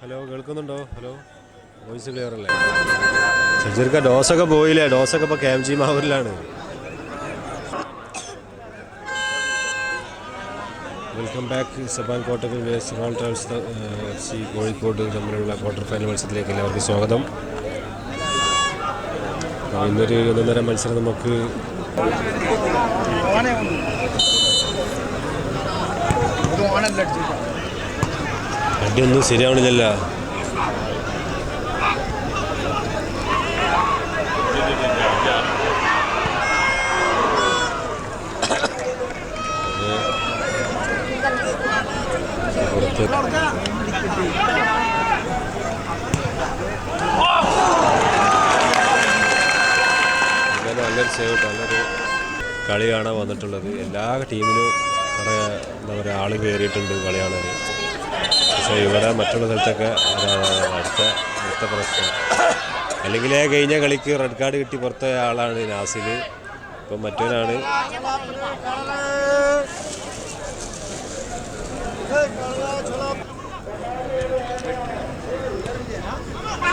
Hello കേൾക്കുന്നുണ്ടോ? Hello voice clear അല്ലേ? സജീർക്ക ഡോസൊക്കെ പോയില്ലേ? ഡോസൊക്കെ ഇപ്പോൾ ക്യാം ജി മാവൂരിലാണ്. വെൽക്കം ബാക്ക് സബാൻ കോട്ടക്കൽ ഹോൾ ട്രാവൽസ് എഫ് സി കോഴിക്കോട് തമ്മിലുള്ള ക്വാർട്ടർ ഫൈനൽ മത്സരത്തിലേക്ക് എല്ലാവർക്കും സ്വാഗതം. ഇന്നൊരു ഒന്നര മത്സരം നമുക്ക് പുറത്ത് എന്തായാലും നല്ലൊരു സേവ് നല്ലൊരു കളി കാണാൻ വന്നിട്ടുള്ളത്. എല്ലാ ടീമിനും കുറേ എന്താ പറയുക ആൾ കയറിയിട്ടുണ്ട് കളി കാണാൻ പക്ഷേ ഇവിടെ മറ്റുള്ള സ്ഥലത്തൊക്കെ അടുത്ത അടുത്ത പ്രശ്നം. അല്ലെങ്കിൽ കഴിഞ്ഞ കളിക്ക് റെഡ് കാർഡ് കിട്ടി പുറത്ത ആളാണ് നാസിൽ ഇപ്പം മറ്റൊരാണ്.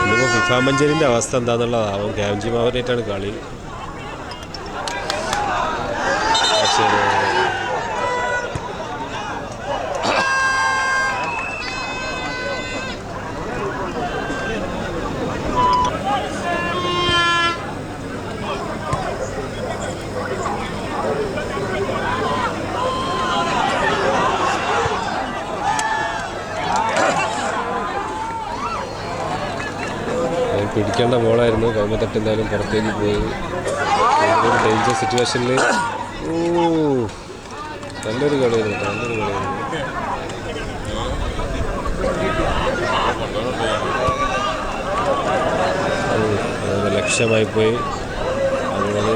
ഇന്നിപ്പോൾ അവസ്ഥ എന്താണെന്നുള്ളതാവും ക്യാംജി മാവനായിട്ടാണ് കളി. പക്ഷേ അത് പിടിക്കേണ്ട ബോളായിരുന്നു കൗമത്തട്ട് എന്തായാലും പുറത്തേക്ക് പോയി. ഒരു ഡേഞ്ചർ സിറ്റുവേഷനിൽ ഓ നല്ലൊരു കളിയായിരുന്നു നല്ലൊരു കളിയായിരുന്നു. ലക്ഷ്യമായി പോയി. അതുപോലെ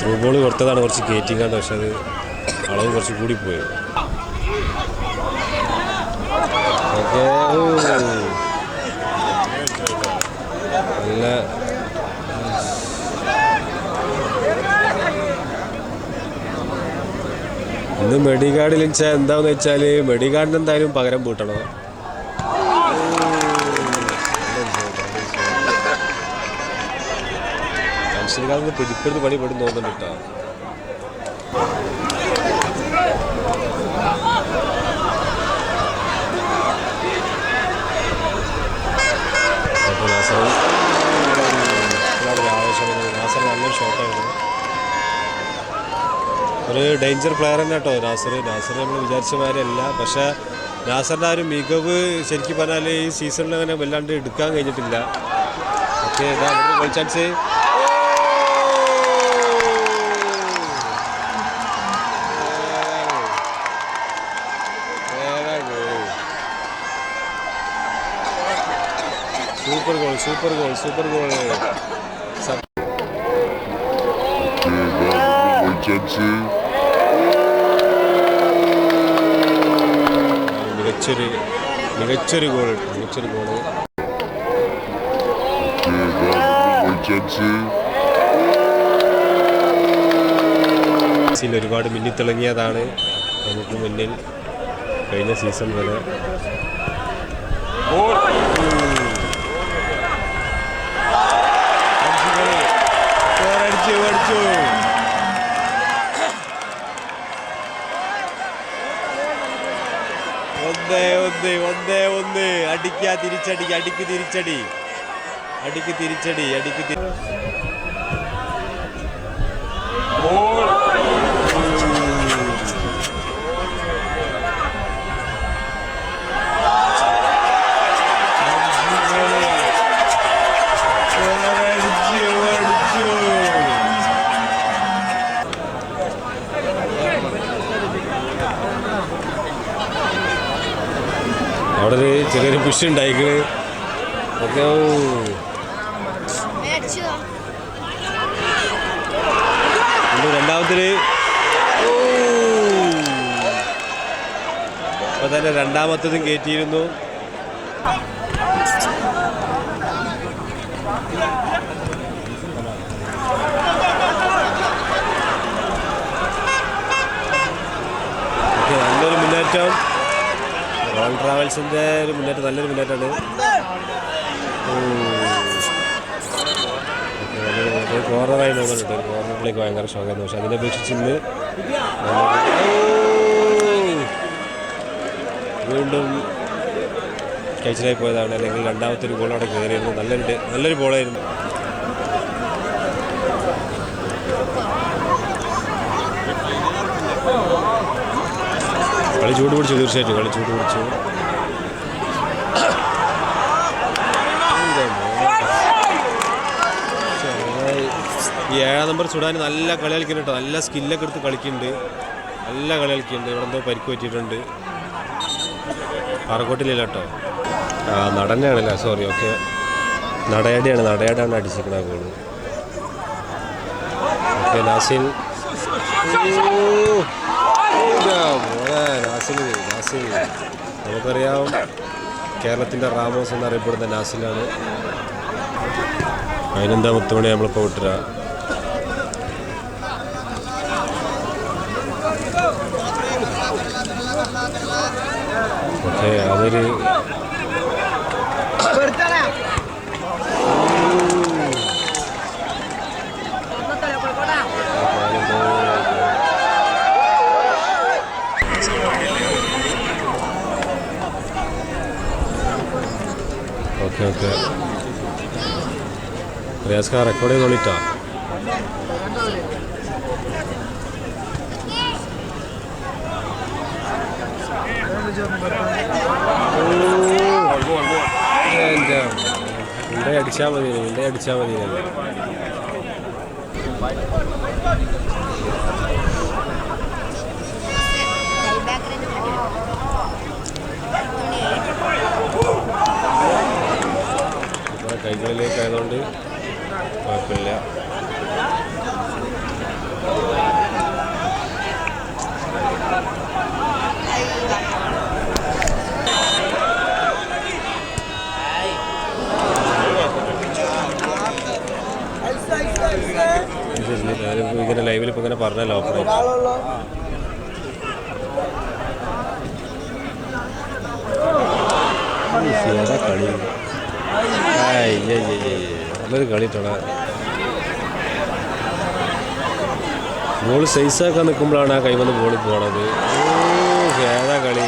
ത്രൂ ബോൾ കൊടുത്തതാണ് കുറച്ച് കയറ്റിങ്ങാണ്ട് പക്ഷെ അത് അളവ് കുറച്ച് കൂടിപ്പോയി ഓക്കെ നല്ല ഇന്ന് മെഡിക്കാർഡിൽ വെച്ചാൽ എന്താന്ന് വെച്ചാൽ മെഡിക്കാർഡിന് എന്തായാലും പകരം പൂട്ടണം. മനുഷ്യർക്കാർക്ക് പിടിപ്പെടുത്ത് പണി തോന്നുന്നുണ്ട് കേട്ടോ. ഒരു ഡേഞ്ചർ പ്ലെയർ തന്നെ കേട്ടോ നാസർ നാസർ നമ്മൾ വിചാരിച്ച മാതിരിയല്ല. പക്ഷേ നാസറിന്റെ ആ ഒരു മികവ് ശരിക്കും പറഞ്ഞാൽ ഈ സീസണിൽ അങ്ങനെ വല്ലാണ്ട് എടുക്കാൻ കഴിഞ്ഞിട്ടില്ല. Okay goal chance super goal super goal super goal Chelsea. മികച്ചൊരു മികച്ചൊരു ഗോൾ മികച്ചൊരു. മെസ്സിയിൽ ഒരുപാട് മിന്നിത്തിളങ്ങിയതാണ് നമുക്ക് മുന്നിൽ കഴിഞ്ഞ സീസൺ വരെ ഒന്നേ ഒന്ന് ഒന്നേ. അടിക്കാ തിരിച്ചടി അടിക്ക് തിരിച്ചടി. അടിക്ക് തിരിച്ചടി അടിക്ക് തിരി അവിടെ ഒരു ചെറിയൊരു പുഷ് ഉണ്ടായിക്കണ് ഓക്കെ ഓ. ഇന്ന് രണ്ടാമത്തിന് ഓ. അപ്പൊ തന്നെ രണ്ടാമത്തതും കയറ്റിയിരുന്നു നല്ലൊരു മുന്നേറ്റം. റോയൽ ട്രാവൽസിന്റെ ഒരു മുന്നേറ്റം നല്ലൊരു മുന്നേറ്റമാണ്. കോർണറായി തോന്നുന്നുണ്ട്. കോർണറിലേക്ക് ഭയങ്കര ഷോക്കായിരുന്നു പക്ഷെ അതിനെ അപേക്ഷിച്ച് ഇന്ന് വീണ്ടും കഴിച്ചിലായി പോയതാണ്. അല്ലെങ്കിൽ രണ്ടാമത്തെ ഒരു അവിടെ കയറിയിരുന്നു. നല്ലൊരു നല്ലൊരു ബോളായിരുന്നു കളി ചൂട് പിടിച്ചു തീർച്ചയായിട്ടും കളി ചൂട് പിടിച്ചു. ഈ ഏഴാം നമ്പർ സുഡാൻ നല്ല കളി കളിക്കുന്നുണ്ട് കേട്ടോ. നല്ല സ്കില്ലൊക്കെ എടുത്ത് കളിക്കുന്നുണ്ട്. നല്ല കളി കളിക്കുന്നുണ്ട്. ഇവിടെ എന്തോ പരിക്ക് പറ്റിയിട്ടുണ്ട്. പാറക്കോട്ടിലില്ല കേട്ടോ. ആ നടനെയാണല്ലേ? സോറി ഓക്കെ നടയാടിയാണ്. നടയാടാണ് അടിച്ചിരിക്കുന്നത് ഗോൾ ഓക്കെ നാസിൻ നമുക്കറിയാം കേരളത്തിന്റെ റാമോസ് എന്നറിയപ്പെടുന്ന നാസിലാണ്. അതിനെന്താ മുത്തുമണി നമ്മളിപ്പോൾ വിട്ടുക അതൊരു ഓക്കെ റിയാസ്ക റെക്കോർഡ് ചെയ്തോളിട്ടാ. ഉണ്ട അടിച്ചാൽ മതി ഇവിടെ അടിച്ചാൽ മതി ഏതാ കളി. നല്ലൊരു കളി ഇട്ടണ ബോൾ സൈസാക്കാൻ നിൽക്കുമ്പോഴാണ് ആ കൈവന്ന് ബോളിൽ പോണത്. ഏതാ കളി?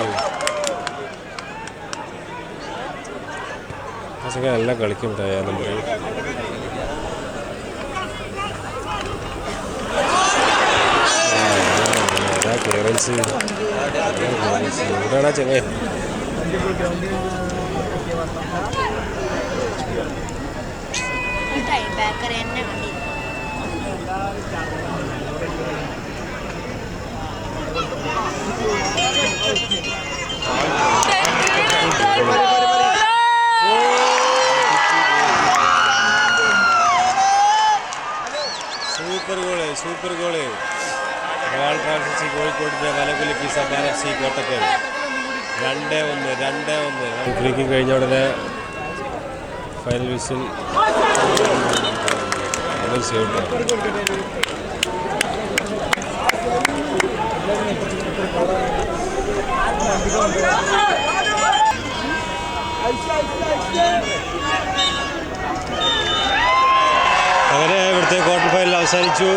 പക്ഷേ നല്ല കളിക്കും ആ നമ്പർ ഏതാ ക്ലിയറൻസ് ചെങ്ങായി ബേക്കറി തന്നെ കണ്ടി super goal super goal royal ട്രാൻസി കോഴിക്കോടിന്റെ വലകുലുക്കി സമാൻ എഫ് സി കോട്ടക്കൽ രണ്ട് ഒന്ന് രണ്ട് ഒന്ന്. ഫ്രീക്കിങ് കഴിഞ്ഞ ഉടനെ ഫൈനൽ വിസിൽ അങ്ങനെ ഇവിടുത്തെ ക്വാർട്ടർ ഫൈനൽ അവസാനിച്ചു.